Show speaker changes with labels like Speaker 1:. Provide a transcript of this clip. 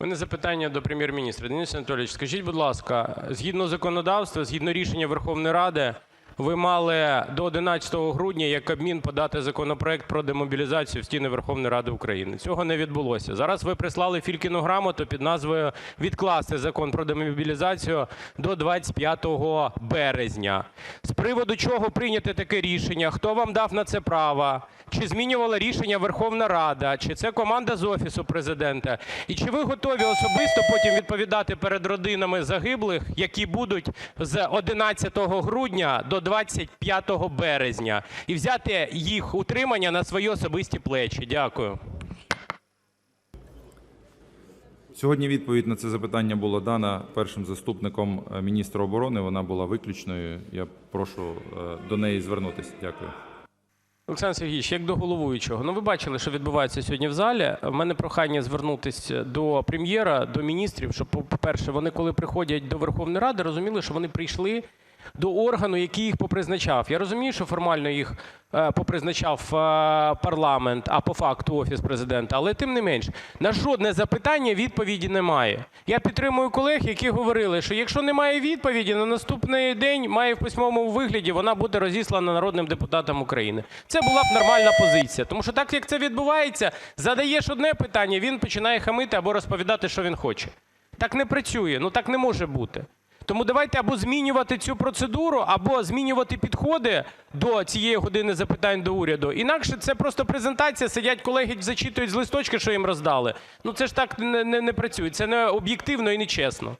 Speaker 1: У мене запитання до Прем'єр-міністра. Денис Анатолійович, скажіть, будь ласка, згідно законодавства, згідно рішення Верховної Ради, ви мали до 11 грудня як Кабмін подати законопроект про демобілізацію в стіни Верховної Ради України. Цього не відбулося. Зараз ви прислали Фількіну грамоту під назвою "Відкласти Закон про демобілізацію до 25 березня". З приводу чого прийняте таке рішення? Хто вам дав на це право? Чи змінювала рішення Верховна Рада? Чи це команда з Офісу Президента? І чи ви готові особисто потім відповідати перед родинами загиблих, які будуть з 11 грудня до 25 березня, і взяти їх утримання на свої особисті плечі? Дякую.
Speaker 2: Сьогодні відповідь на це запитання була дана першим заступником е, міністра оборони. Вона була виключною. Я прошу е, до неї звернутися. Дякую.
Speaker 1: Олександр Сергійович, як до головуючого, ну ви бачили, що відбувається сьогодні в залі. У мене прохання звернутися до прем'єра, до міністрів, щоб, по-перше, вони, коли приходять до Верховної Ради, розуміли, що вони прийшли до органу, який їх попризначав. Я розумію, що формально їх е, попризначав е, парламент, а по факту Офіс Президента, але тим не менш, на жодне запитання відповіді немає. Я підтримую колег, які говорили, що якщо немає відповіді, на наступний день має в письмовому вигляді вона бути розіслана народним депутатам України. Це була б нормальна позиція. Тому що так, як це відбувається, задаєш одне питання, він починає хамити або розповідати, що він хоче. Так не працює, ну так не може бути. Тому давайте або змінювати цю процедуру, або змінювати підходи до цієї години запитань до уряду. Інакше це просто презентація, сидять колеги, зачитують з листочка, що їм роздали. Ну це ж так не, працює, це не об'єктивно і не чесно.